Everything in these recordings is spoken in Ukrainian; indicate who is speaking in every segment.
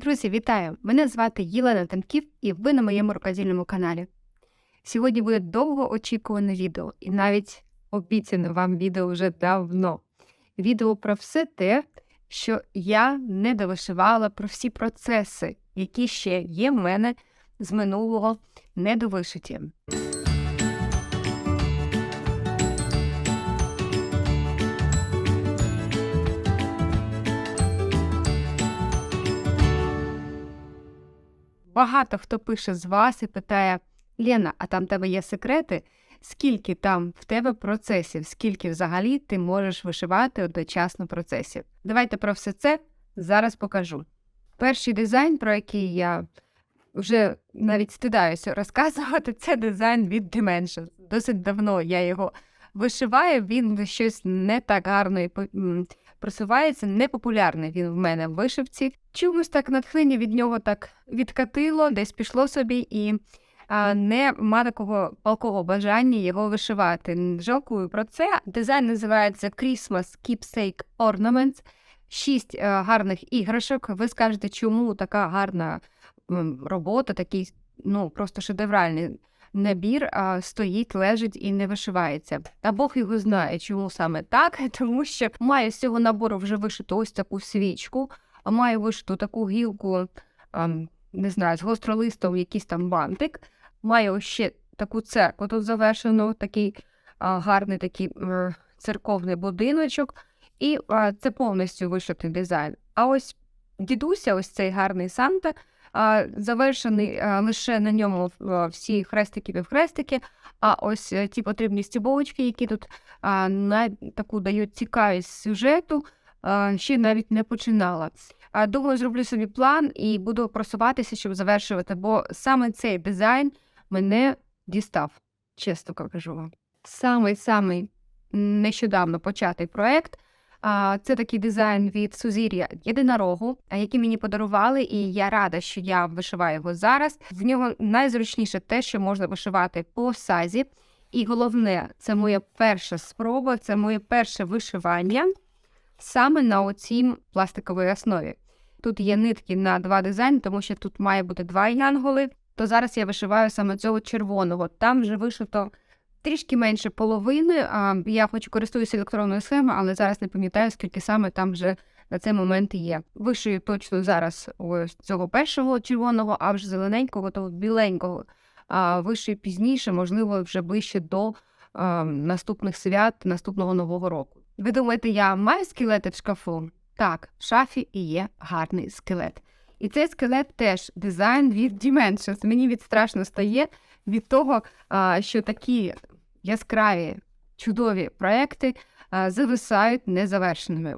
Speaker 1: Друзі, вітаю! Мене звати Єлена Танків, і ви на моєму рукодільному каналі. Сьогодні буде довгоочікуване відео, і навіть обіцяне вам відео вже давно. Відео про все те, що я не довишивала, про всі процеси, які ще є в мене з минулого недовишиті. Багато хто пише з вас і питає: Лена, а там в тебе є секрети? Скільки там в тебе процесів, скільки взагалі ти можеш вишивати одночасно процесів? Давайте про все це зараз покажу. Перший дизайн, про який я вже навіть стидаюся розказувати, це дизайн від Dimensions. Досить давно я його вишиваю, він щось не так гарно просувається, непопулярний він в мене в вишивці. Чомусь так натхнення від нього так відкатило, десь пішло собі і а, нема такого палкого бажання його вишивати. Жалкую про це. Дизайн називається Christmas Keepsake Ornaments. Шість е, гарних іграшок. Ви скажете, чому така гарна робота, такий ну просто шедевральний набір а, стоїть, лежить і не вишивається. Та Бог його знає, чому саме так, тому що маю з цього набору вже вишиту ось таку свічку, а маю вишиту таку гілку, а, не знаю, з гостролистом якийсь там бантик. Маю ще таку церкву тут завершену, такий а, гарний такий церковний будиночок. І а, це повністю вишитий дизайн. А ось дідуся, ось цей гарний Санта, завершений а, лише на ньому а, всі хрестики півхрестики, а ось е, ті потрібні стібовочки, які тут а, на таку дають цікавість сюжету, а, ще навіть не починала. А, думаю, зроблю собі план і буду просуватися, щоб завершувати, бо саме цей дизайн мене дістав, чесно кажу вам. Самий самий нещодавно початий проект. Це такий дизайн від Сузір'я єдинорогу, який мені подарували, і я рада, що я вишиваю його зараз. В нього найзручніше те, що можна вишивати по сазі. І головне, це моя перша спроба, це моє перше вишивання саме на оцій пластиковій основі. Тут є нитки на два дизайни, тому що тут має бути два янголи. То зараз я вишиваю саме цього червоного. Там вже вишито трішки менше половини. Я хоч користуюся електронною схемою, але зараз не пам'ятаю, скільки саме там вже на цей момент є. Вишию точно зараз ось цього першого червоного, а вже зелененького, то біленького. А вишию пізніше, можливо, вже ближче до а, наступних свят, наступного нового року. Ви думаєте, я маю скелети в шкафу? Так, в шафі і є гарний скелет. І цей скелет теж дизайн від Dimensions. Мені від страшно стає від того, що такі яскраві, чудові проекти зависають незавершеними.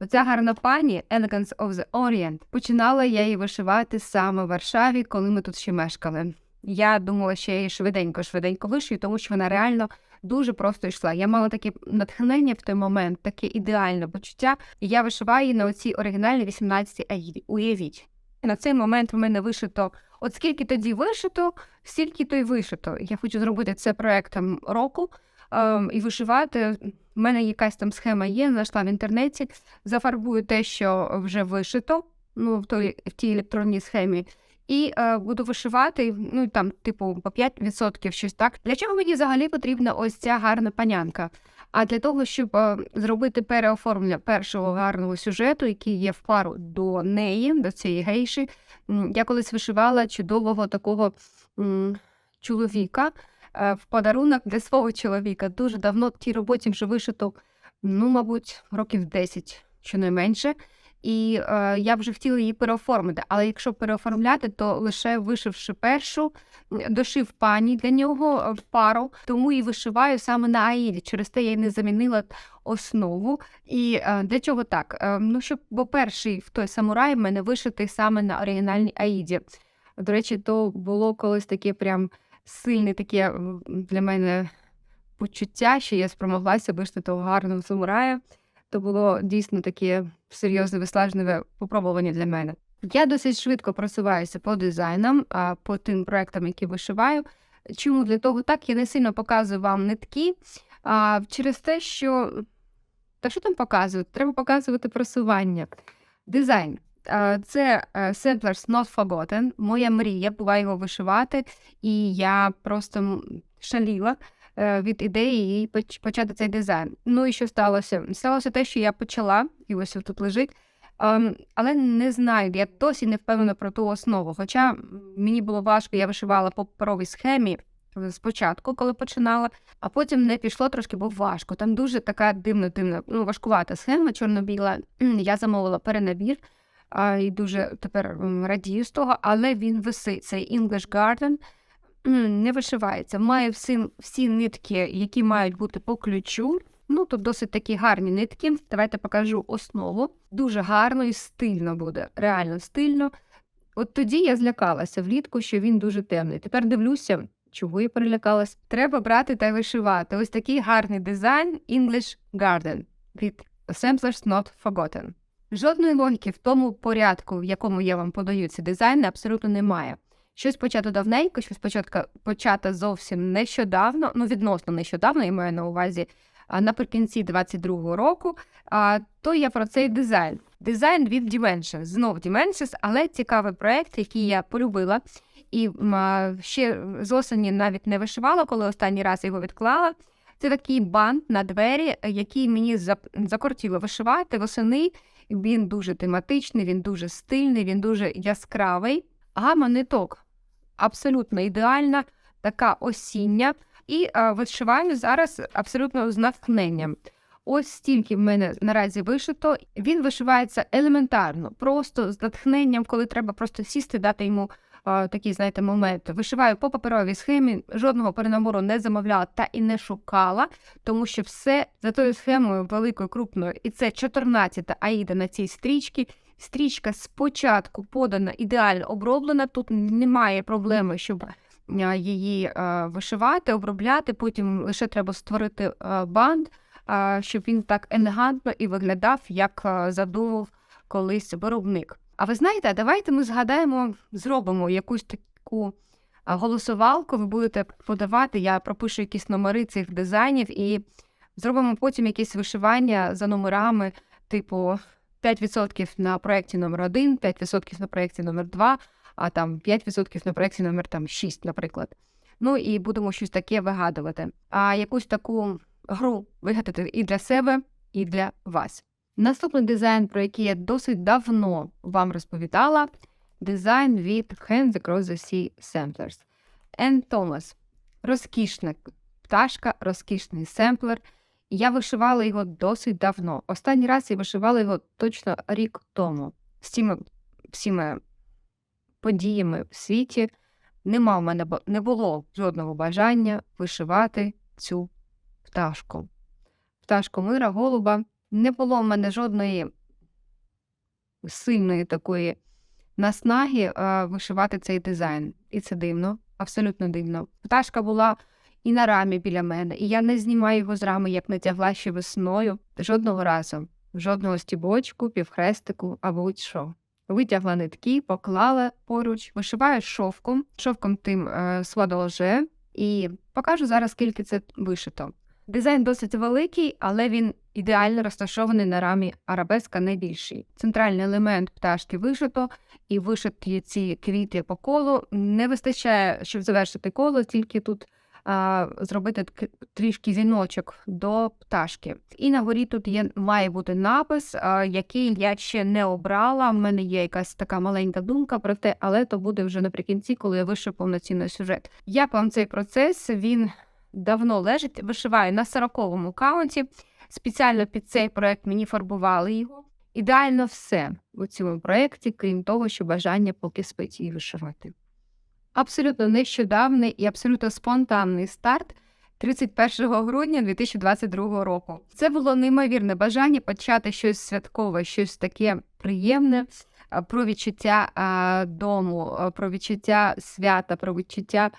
Speaker 1: Оця гарна пані Elegance of the Orient починала я її вишивати саме в Варшаві, коли ми тут ще мешкали. Я думала, що я її швиденько-швиденько вишию, тому що вона реально дуже просто йшла. Я мала таке натхнення в той момент, таке ідеальне почуття. І я вишиваю її на оцій оригінальній 18 аїді. Уявіть. На цей момент в мене вишито, от скільки тоді вишито, стільки то й вишито. Я хочу зробити це проектом року ем, і вишивати. У мене якась там схема є, знайшла в інтернеті, зафарбую те, що вже вишито, ну, в, той, в тій електронній схемі. І е, буду вишивати, ну там, типу, по 5% щось так. Для чого мені взагалі потрібна ось ця гарна панянка? А для того, щоб е, зробити переоформлення першого гарного сюжету, який є в пару до неї, до цієї гейші, я колись вишивала чудового такого м, чоловіка е, в подарунок для свого чоловіка. Дуже давно в тій роботі вже вишито, ну, мабуть, років 10, щонайменше. І е, я вже хотіла її переоформити. Але якщо переоформляти, то лише вишивши першу, дошив пані для нього е, пару, тому і вишиваю саме на Аїді. Через те я й не замінила основу. І е, для чого так? Е, ну, щоб, бо перший в той самурай в мене вишитий саме на оригінальній Аїді. До речі, то було колись таке прям сильне таке для мене почуття, що я спромоглася вишити того гарного самурая. То було дійсно таке серйозне виснажливе попробування для мене. Я досить швидко просуваюся по дизайнам, по тим проектам, які вишиваю. Чому для того так я не сильно показую вам нитки, а, через те, що та що там показувати? Треба показувати просування. Дизайн. Це е, Samplers Not Forgotten. Моя мрія була його вишивати, і я просто шаліла від ідеї і почати цей дизайн. Ну і що сталося? Сталося те, що я почала, і ось тут лежить. Ем, але не знаю, я досі не впевнена про ту основу. Хоча мені було важко, я вишивала по паперовій схемі е, спочатку, коли починала, а потім не пішло трошки, бо важко. Там дуже така дивна, дивна, ну важкувата схема, чорно-біла. Я замовила перенабір і дуже тепер радію з того, але він висить. Цей English Garden не вишивається. Має всі, всі нитки, які мають бути по ключу. Ну, тут досить такі гарні нитки. Давайте покажу основу. Дуже гарно і стильно буде. Реально стильно. От тоді я злякалася влітку, що він дуже темний. Тепер дивлюся, чого я перелякалась. Треба брати та вишивати. Ось такий гарний дизайн English Garden від Samplers Not Forgotten. Жодної логіки в тому порядку, в якому я вам подаю ці дизайни, абсолютно немає. Щось почато давненько, щось початку почато зовсім нещодавно, ну відносно нещодавно, я маю на увазі наприкінці 22-го року, то я про цей дизайн. Дизайн від Dimensions, знов Dimensions, але цікавий проект, який я полюбила. І ще з осені навіть не вишивала, коли останній раз його відклала. Це такий бант на двері, який мені закортіло вишивати восени. Він дуже тематичний, він дуже стильний, він дуже яскравий. Гама ниток абсолютно ідеальна, така осіння. І а, вишиваю зараз абсолютно з натхненням. Ось стільки в мене наразі вишито. Він вишивається елементарно, просто з натхненням, коли треба просто сісти, дати йому а, такий, знаєте, момент. Вишиваю по паперовій схемі, жодного перенабору не замовляла та і не шукала, тому що все за тою схемою великою, крупною, і це 14-та аїда на цій стрічці. Стрічка спочатку подана, ідеально оброблена. Тут немає проблеми, щоб її вишивати, обробляти. Потім лише треба створити а, банд, щоб він так елегантно і виглядав, як задумав колись виробник. А ви знаєте, давайте ми згадаємо, зробимо якусь таку голосувалку. Ви будете подавати. Я пропишу якісь номери цих дизайнів і зробимо потім якісь вишивання за номерами, типу 5% на проєкті номер 1 5% на проєкті номер 2 а там 5% на проєкті номер там 6, наприклад. Ну і будемо щось таке вигадувати. А якусь таку гру вигадати і для себе, і для вас. Наступний дизайн, про який я досить давно вам розповідала, дизайн від Hands Across the Sea Samplers. Енн Томас. Розкішна пташка, розкішний семплер. Я вишивала його досить давно. Останній раз я вишивала його точно рік тому. З цими всіми подіями в світі нема в мене не було жодного бажання вишивати цю пташку. Пташку мира, голуба. Не було в мене жодної сильної такої наснаги е, вишивати цей дизайн. І це дивно, абсолютно дивно. Пташка була і на рамі біля мене, і я не знімаю його з рами, як натягла ще весною. Жодного разу, жодного стібочку, півхрестику або будь-що. Витягла нитки, поклала поруч, вишиваю шовком, шовком тим е, свадолже, і покажу зараз, скільки це вишито. Дизайн досить великий, але він ідеально розташований на рамі арабеска найбільший. Центральний елемент пташки вишито, і вишиті ці квіти по колу. Не вистачає, щоб завершити коло, тільки тут зробити трішки віночок до пташки. І на горі тут є, має бути напис, який я ще не обрала. У мене є якась така маленька думка про те, але то буде вже наприкінці, коли я вишу повноцінний сюжет. Як вам цей процес? Він давно лежить. Вишиваю на 40-му каунті. Спеціально під цей проект мені фарбували його. Ідеально все у цьому проєкті, крім того, що бажання поки спить і вишивати. Абсолютно нещодавний і абсолютно спонтанний старт 31 грудня 2022 року. Це було неймовірне бажання почати щось святкове, щось таке приємне про відчуття а, дому, про відчуття свята, про відчуття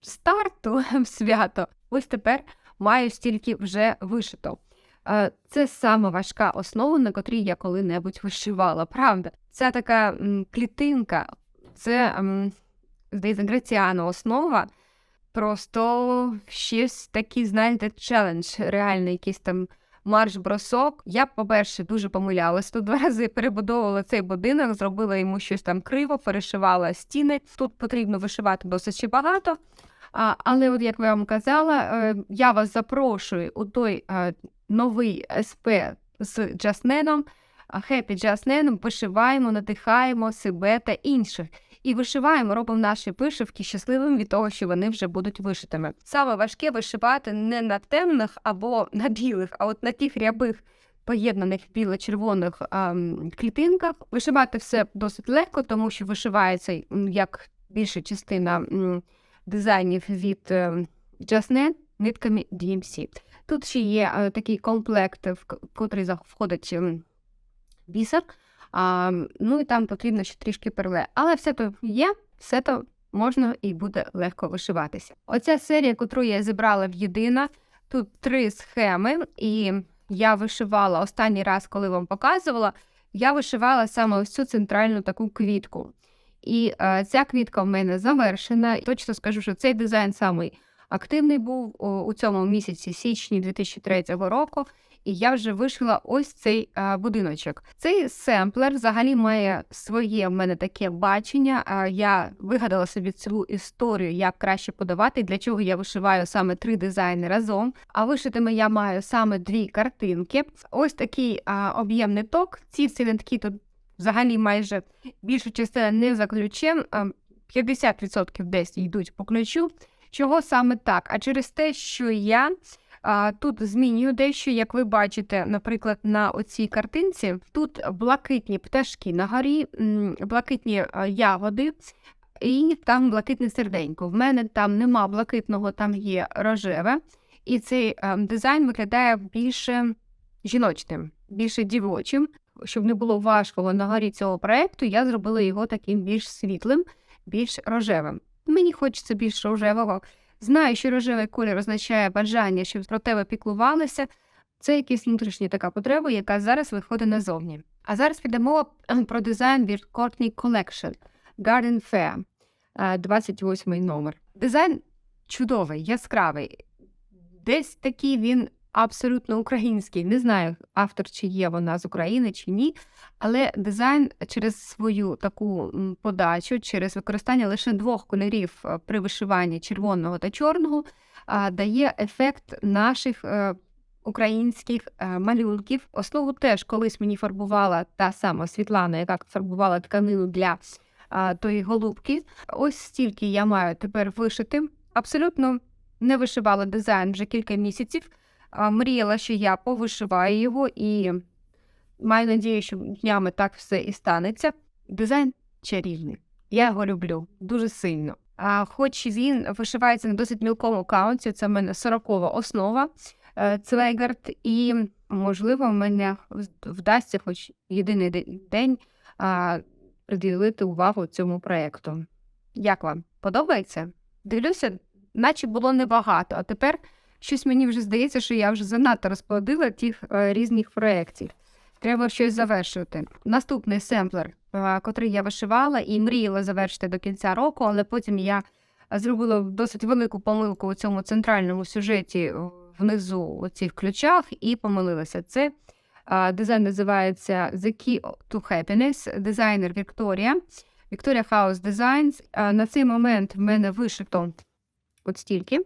Speaker 1: старту в свято. Ось тепер маю стільки вже вишито. Е, Це саме важка основа, на котрій я коли-небудь вишивала. Правда, ця така клітинка, це здається, греціана основа. Просто щось такий, знаєте, челендж, реальний якийсь там марш-бросок. Я, по-перше, дуже помилялась. Тут два рази перебудовувала цей будинок, зробила йому щось там криво, перешивала стіни. Тут потрібно вишивати досить багато. А, але, от як я вам казала, е, я вас запрошую у той е, новий СП з Джасненом. Хеппі Джасненом вишиваємо, надихаємо себе та інших. І вишиваємо, робимо наші вишивки щасливими від того, що вони вже будуть вишитими. Саме важке вишивати не на темних або на білих, а от на тих рябих поєднаних біло-червоних ем, клітинках. Вишивати все досить легко, тому що вишивається як більша частина м, дизайнів від е, Justnet нитками DMC. Тут ще є е, такий комплект, в котрий входить ем, бісер. А, ну і там потрібно ще трішки перле. Але все то є, все то можна і буде легко вишиватися. Оця серія, котру я зібрала в єдина, тут три схеми, і я вишивала останній раз, коли вам показувала, я вишивала саме ось цю центральну таку квітку. І е, ця квітка в мене завершена. Точно скажу, що цей дизайн самий активний був у, у цьому місяці, січні 2003 року. І я вже вишила ось цей а, будиночок. Цей семплер взагалі має своє в мене таке бачення. А, я вигадала собі цю історію, як краще подавати, для чого я вишиваю саме три дизайни разом. А вишитими я маю саме дві картинки. Ось такий а, об'ємний ток. Ці циліндки тут взагалі майже більша частина не за ключем, а 50% десь йдуть по ключу. Чого саме так? А через те, що я тут змінюю дещо, як ви бачите, наприклад, на оцій картинці. Тут блакитні пташки на горі, блакитні а, ягоди. І там блакитне серденько. В мене там нема блакитного, там є рожеве. І цей е, дизайн виглядає більше жіночним, більше дівочим. Щоб не було важкого на горі цього проекту, я зробила його таким більш світлим, більш рожевим. Мені хочеться більш рожевого. Знаю, що рожевий колір означає бажання, щоб про тебе піклувалися. Це якась внутрішня така потреба, яка зараз виходить назовні. А зараз підемо мова про дизайн від Courtney Collection Garden Fair, е, 28 номер. Дизайн чудовий, яскравий. Десь такий він абсолютно український. Не знаю, автор чи є вона з України чи ні. Але дизайн через свою таку подачу, через використання лише двох кольорів е, при вишиванні червоного та чорного, дає ефект наших е, українських е, малюнків. Основу теж колись мені фарбувала та сама Світлана, яка фарбувала тканину для а, тої голубки. Ось стільки я маю тепер вишити. Абсолютно не вишивала дизайн вже кілька місяців. Мріяла, що я повишиваю його і маю надію, що днями так все і станеться. Дизайн чарівний. Я його люблю дуже сильно. А хоч він вишивається на досить мілкому каунті, це в мене 40-ва основа е, Цвейгард, і можливо, в мене вдасться хоч єдиний день а, приділити увагу цьому проєкту. Як вам подобається? Дивлюся, наче було небагато, а тепер щось мені вже здається, що я вже занадто розплодила тих е, різних проєктів. Треба щось завершувати. Наступний семплер, е, котрий я вишивала і мріяла завершити до кінця року, але потім я зробила досить велику помилку у цьому центральному сюжеті е, внизу у цих ключах і помилилася. Це е, дизайн називається The Key to Happiness, дизайнер Вікторія. Victoria House Designs. Е, На цей момент в мене вишито от стільки.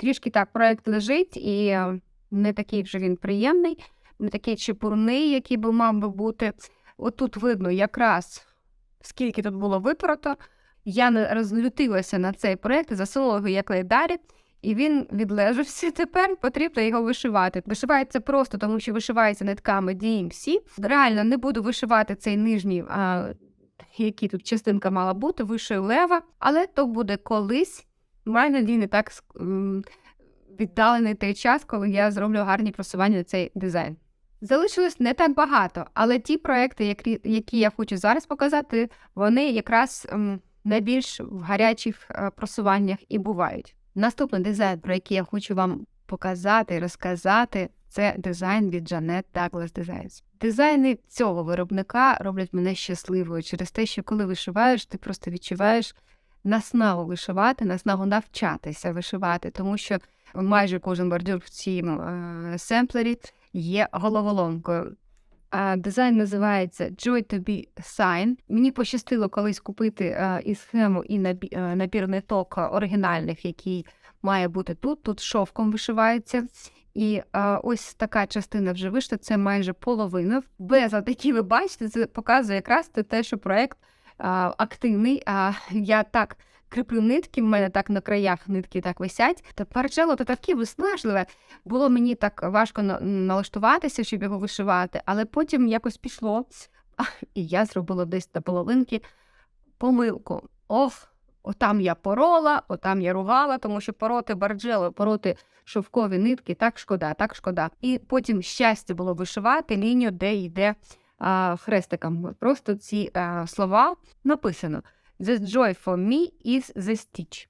Speaker 1: Трішки так проект лежить, і е, не такий вже він приємний, не такий чепурний, який би мав би бути. Отут видно якраз скільки тут було випорото. Я не розлютилася на цей проект, засунула його як лайдарі, і він відлежався. Тепер потрібно його вишивати. Вишивається просто, тому що вишивається нитками DMC. Реально не буду вишивати цей нижній, а, який тут частинка мала бути, вишию лева, але то буде колись. Надію, не так віддалений той час, коли я зроблю гарні просування на цей дизайн. Залишилось не так багато, але ті проекти, які, я хочу зараз показати, вони якраз найбільш в гарячих е, просуваннях і бувають. Наступний дизайн, про який я хочу вам показати і розказати, це дизайн від Janet Douglas Designs. Дизайни цього виробника роблять мене щасливою через те, що коли вишиваєш, ти просто відчуваєш наснагу вишивати, наснагу навчатися вишивати, тому що майже кожен бордюр в цьому е, семплері є головоломкою. Дизайн називається Joy to be Sign. Мені пощастило колись купити е, і схему, і е, набір ниток оригінальних, який має бути тут. Тут шовком вишивається. І а, ось така частина вже вийшла, це майже половина. Без такі ви бачите, це показує якраз те, що проект а, активний. А я так кріплю нитки, в мене так на краях нитки так висять. Та парчело то таке виснажливе. Було мені так важко на- налаштуватися, щоб його вишивати, але потім якось пішло. І я зробила десь на половинки помилку. Ох, отам я порола, отам я ругала, тому що пороти барджело, пороти шовкові нитки, так шкода, так шкода. І потім щастя було вишивати лінію, де йде хрестиком. Просто ці а, слова написано: The joy for me is the stitch.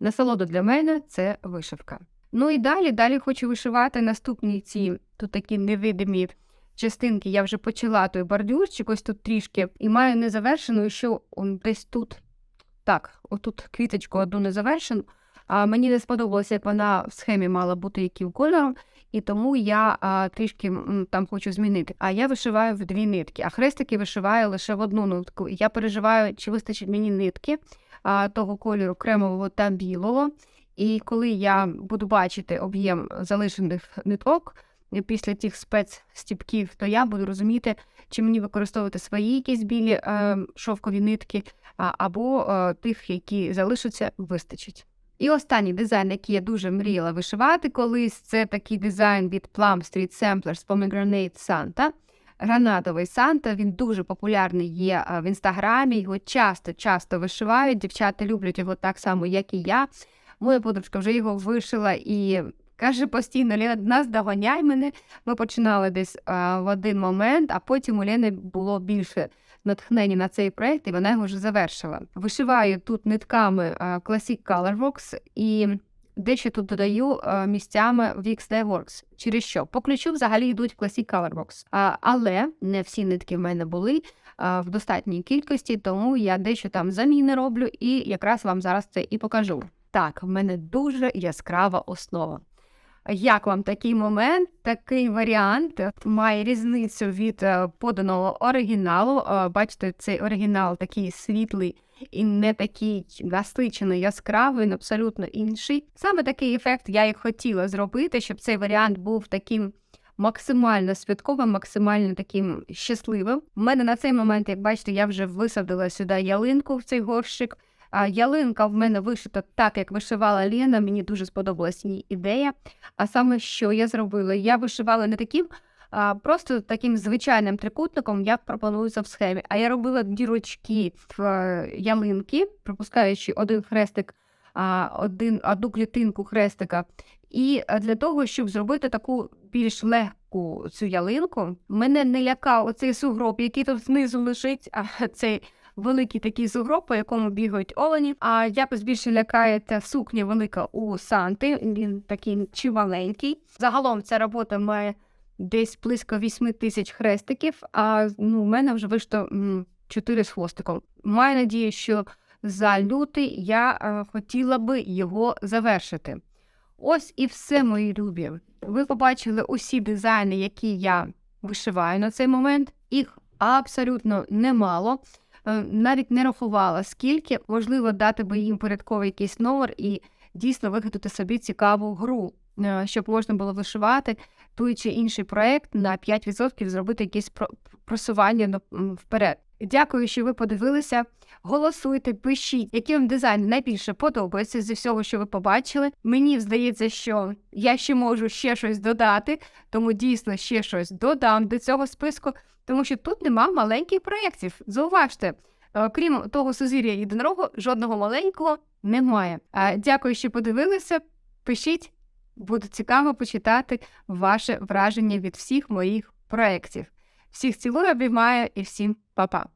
Speaker 1: Насолода для мене це вишивка. Ну і далі, далі хочу вишивати наступні ці тут такі невидимі частинки. Я вже почала той бордюрчик, ось тут трішки, і маю незавершену, що он десь тут. Так, отут квіточку одну незавершену. А мені не сподобалося, як вона в схемі мала бути яким кольором, і тому я а, трішки там хочу змінити. А я вишиваю в дві нитки, а хрестики вишиваю лише в одну нитку. Я переживаю, чи вистачить мені нитки а, того кольору кремового та білого. І коли я буду бачити об'єм залишених ниток після тих спецстіпків, то я буду розуміти, чи мені використовувати свої якісь білі е, шовкові нитки, а, або е, тих, які залишаться, вистачить. І останній дизайн, який я дуже мріяла вишивати колись, це такий дизайн від Plum Street Samplers Pomegranate Santa. Гранатовий Санта, він дуже популярний є в інстаграмі. Його часто-часто вишивають. Дівчата люблять його так само, як і я. Моя подружка вже його вишила і каже постійно: Лена, нас доганяй мене. Ми починали десь а, в один момент, а потім у Лени було більше натхнення на цей проект, і вона його вже завершила. Вишиваю тут нитками а, Classic Colorworks і дещо тут додаю місцями в XD Works. Через що? По ключу взагалі йдуть Classic Colorworks. А, але не всі нитки в мене були в достатній кількості, тому я дещо там заміни роблю і якраз вам зараз це і покажу. Так, в мене дуже яскрава основа. Як вам такий момент, такий варіант має різницю від е, поданого оригіналу. Е, Бачите, цей оригінал такий світлий і не такий насичений, яскравий, абсолютно інший. Саме такий ефект я і хотіла зробити, щоб цей варіант був таким максимально святковим, максимально таким щасливим. У мене на цей момент, як бачите, я вже висадила сюди ялинку в цей горщик. А ялинка в мене вишита так, як вишивала Лена. Мені дуже сподобалась її ідея. А саме що я зробила? Я вишивала не таким, а просто таким звичайним трикутником, як пропонується в схемі. А я робила дірочки в е, ялинки, пропускаючи один хрестик, один, одну клітинку хрестика. І е, для того, щоб зробити таку більш легку цю ялинку, мене не лякав оцей сугроб, який тут знизу лежить, а цей великий такий сугроб, по якому бігають олені. А якось більше лякає та сукня велика у Санти. Він такий чималенький. Загалом ця робота має десь близько 8 тисяч хрестиків, а ну, у мене вже вийшло 4 з хвостиком. Маю надію, що за лютий я е, хотіла би його завершити. Ось і все, мої любі. Ви побачили усі дизайни, які я вишиваю на цей момент. Їх абсолютно немало. Е, Навіть не рахувала, скільки можливо дати би їм порядковий якийсь номер і дійсно вигадати собі цікаву гру, е, щоб можна було вишивати той чи інший проект на 5% зробити якесь про- просування вперед. Дякую, що ви подивилися. Голосуйте, пишіть, який вам дизайн найбільше подобається зі всього, що ви побачили. Мені здається, що я ще можу ще щось додати, тому дійсно ще щось додам до цього списку, тому що тут нема маленьких проєктів. Зауважте, е, крім того сузір'я єдинорогу, жодного маленького немає. Дякую, що подивилися. Пишіть, буде цікаво почитати ваше враження від всіх моїх проєктів. Всіх цілую, обіймаю і всім па-па!